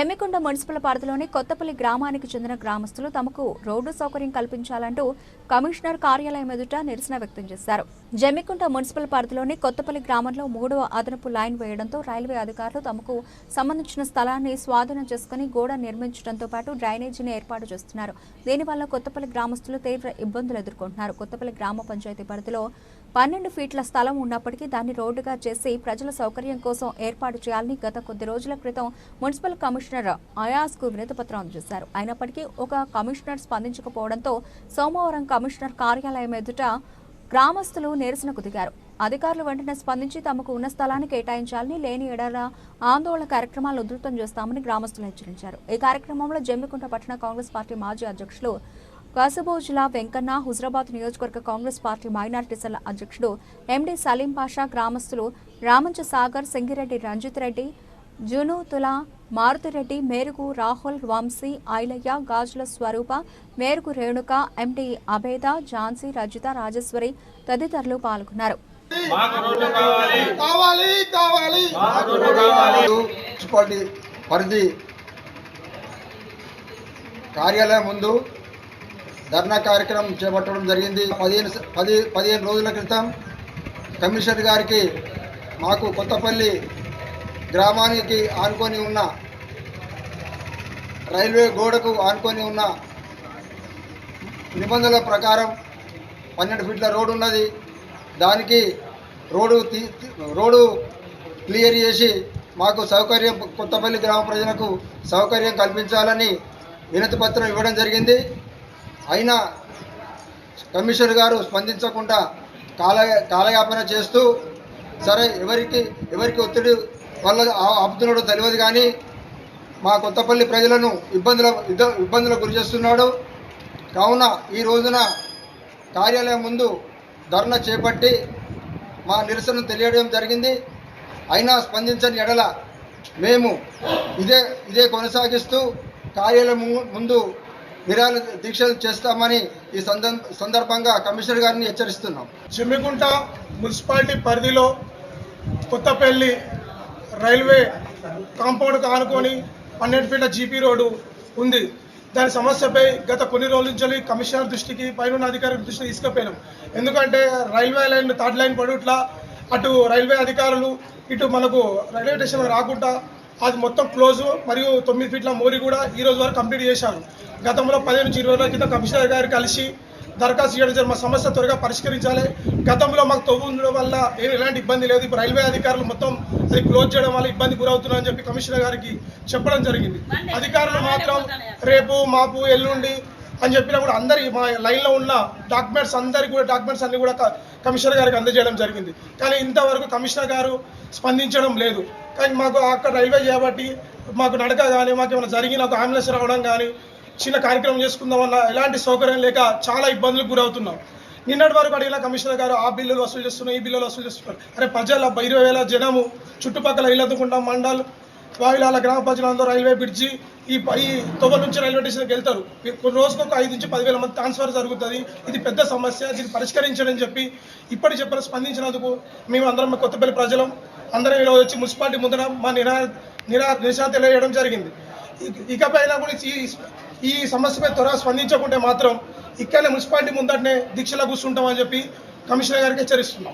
Jammikonda municipal పరిధిలోని కొత్తపల్లి గ్రామానికి చెందిన గ్రామస్తులు తమకు రోడ్డు సౌకర్యం కల్పించాలంటూ కమిషనర్ కార్యాలయం ఎదుట నిరసన వ్యక్తం చేశారు. జమ్మికుంట మున్సిపల్ పరిధిలోని కొత్తపల్లి గ్రామంలో మూడవ అదనపు లైన్ వేయడంతో రైల్వే అధికారులు తమకు సంబంధించిన స్థలాన్ని స్వాధీనం చేసుకుని గోడ నిర్మించడంతో పాటు డ్రైనేజీని ఏర్పాటు చేస్తున్నారు. దీనివల్ల కొత్తపల్లి గ్రామస్తులు తీవ్ర ఇబ్బందులు ఎదుర్కొంటున్నారు. కొత్తపల్లి గ్రామ పంచాయతీ పరిధిలో పన్నెండు ఫీట్ల స్థలం ఉన్నప్పటికీ దాన్ని రోడ్డుగా చేసి ప్రజల సౌకర్యం కోసం ఏర్పాటు చేయాలని గత కొద్ది రోజుల క్రితం మున్సిపల్ కమిషనర్ అయాస్కు వినతిపత్రం అందజేశారు. అయినప్పటికీ ఒక కమిషనర్ స్పందించకపోవడంతో సోమవారం కమిషనర్ కార్యాలయం ఎదుట గ్రామస్తులు నిరసనకు దిగారు. అధికారులు వెంటనే స్పందించి తమకు ఉన్న స్థలాన్ని కేటాయించాలని లేని ఎడల ఆందోళన కార్యక్రమాలు ఉధృతం చేస్తామని గ్రామస్తులు హెచ్చరించారు. ఈ కార్యక్రమంలో జమ్మికుంట పట్టణ కాంగ్రెస్ పార్టీ మాజీ అధ్యక్షులు కాసబోజుల వెంకన్న హుజరాబాద్ నియోజకవర్గ కాంగ్రెస్ పార్టీ మైనారిటీ సెల్ అధ్యక్షుడు ఎండి సలీం పాషా గ్రామస్తులు రామంచ సాగర్ సింగిరెడ్డి రంజిత్ రెడ్డి జునూతుల మారుతిరెడ్డి మేరుగు రాహుల్ వంశీ ఐలయ్య గాజుల స్వరూప మేరుగు రేణుక ఎండి అభేద ఝాన్సీ రజిత రాజేశ్వరి తదితరులు పాల్గొన్నారు. మాకు రోడ్డు కావాలి. కావాలి కావాలి. మాకు రోడ్డు కావాలి. మున్సిపాలిటీ పరిధి కార్యాలయం ముందు ధర్నా కార్యక్రమం చేపట్టడం జరిగింది. పదిహేను పది పదిహేను రోజుల క్రితం కమిషనర్ గారికి మాకు కొత్తపల్లి గ్రామానికి ఆనుకొని ఉన్న రైల్వే గోడకు ఆనుకొని ఉన్న నిబంధనల ప్రకారం పన్నెండు ఫీట్ల రోడ్డు ఉన్నది. దానికి రోడ్డు తీ తీ- రోడ్డు క్లియర్ చేసి మాకు సౌకర్యం కొత్తపల్లి గ్రామ ప్రజలకు సౌకర్యం కల్పించాలని వినతి పత్రం ఇవ్వడం జరిగింది. అయినా కమిషనర్ గారు స్పందించకుండా కాల కాలయాపన చేస్తూ సరే ఎవరికి ఎవరికి ఒత్తిడి వల్ల ఆ- ఆపుతున్నాడో తెలియదు కానీ మా కొత్తపల్లి ప్రజలను ఇబ్బందుల ఇబ్బందులకు గురి చేస్తున్నాడు. కావున ఈ రోజున కార్యాలయం ముందు ధర్నా చేపట్టి మా నిరసన తెలియడం జరిగింది. అయినా స్పందించని ఎడల మేము ఇదే ఇదే కొనసాగిస్తూ కార్యాలయం ముందు నిరాల దీక్షలు చేస్తామని ఈ సందర్భ సందర్భంగా కమిషనర్ గారిని హెచ్చరిస్తున్నాం. చిమ్మికుంట మున్సిపాలిటీ పరిధిలో కొత్తపల్లి రైల్వే కాంపౌండ్ ఆనుకొని పన్నెండు ఫీట్ల జీపీ రోడ్డు ఉంది. దాని సమస్యపై గత కొన్ని రోజుల నుంచి కమిషనర్ దృష్టికి పైన అధికారుల దృష్టికి తీసుకుపోయినాం. ఎందుకంటే రైల్వే లైన్ థర్డ్ లైన్ పడుట్లా అటు రైల్వే అధికారులు ఇటు మనకు రైల్వే స్టేషన్ రాకుండా అది మొత్తం క్లోజ్ మరియు తొమ్మిది ఫీట్ల మోరి కూడా ఈ రోజు వరకు కంప్లీట్ చేశారు. గతంలో పదిహేను నుంచి ఇరవై రోజుల క్రితం కమిషనర్ గారు కలిసి దరఖాస్తు చేయడం మా సమస్య త్వరగా పరిష్కరించాలి. గతంలో మాకు తవ్వు ఉండడం వల్ల ఏం ఎలాంటి ఇబ్బంది లేదు. ఇప్పుడు రైల్వే అధికారులు మొత్తం అది క్లోజ్ చేయడం వల్ల ఇబ్బంది గురవుతున్నారని చెప్పి కమిషనర్ గారికి చెప్పడం జరిగింది. అధికారులు మాత్రం రేపు మాపు ఎల్లుండి అని చెప్పినా కూడా అందరి మా లైన్లో ఉన్న డాక్యుమెంట్స్ అందరికి కూడా డాక్యుమెంట్స్ అన్ని కూడా కమిషనర్ గారికి అందజేయడం జరిగింది. కానీ ఇంతవరకు కమిషనర్ గారు స్పందించడం లేదు. కానీ మాకు అక్కడ రైల్వే చేయబట్టి మాకు నడక కానీ మాకు ఏమైనా జరిగిన ఒక అంబులెన్స్ రావడం కానీ చిన్న కార్యక్రమం చేసుకుందామన్న ఎలాంటి సౌకర్యం లేక చాలా ఇబ్బందులకు గురవుతున్నాం. నిన్నటి వరకు అడిగిన కమిషనర్ గారు ఆ బిల్లులు వసూలు చేస్తున్నారు ఈ బిల్లులు వసూలు చేస్తున్నారు. అరే ప్రజల ఇరవై వేల జనము చుట్టుపక్కల ఇల్లదుకుంటా మండల్ వాయిలాల గ్రామ ప్రజలందరూ రైల్వే బ్రిడ్జి ఈ ప- ఈ తొవ్వ నుంచి రైల్వే స్టేషన్కి వెళ్తారు. కొన్ని రోజుకు ఒక ఐదు నుంచి పదివేల మంది ట్రాన్స్ఫర్ జరుగుతుంది. ఇది పెద్ద సమస్య. దీన్ని పరిష్కరించడని చెప్పి ఇప్పటి చెప్పిన స్పందించినందుకు మేము అందరం మా కొత్తపల్లి ప్రజలం అందరం ఇలా వచ్చి మున్సిపాలిటీ ముందర మా నిరా నిరా నిరసన తెలియజేయడం జరిగింది. ఇక- కూడా ఈ ఈ సమస్యపై త్వరగా స్పందించకుంటే మాత్రం ఇక్కడనే మున్సిపాలిటీ ముందటనే దీక్షలో కూర్చుంటామని చెప్పి కమిషనర్ గారికి హెచ్చరిస్తున్నాం.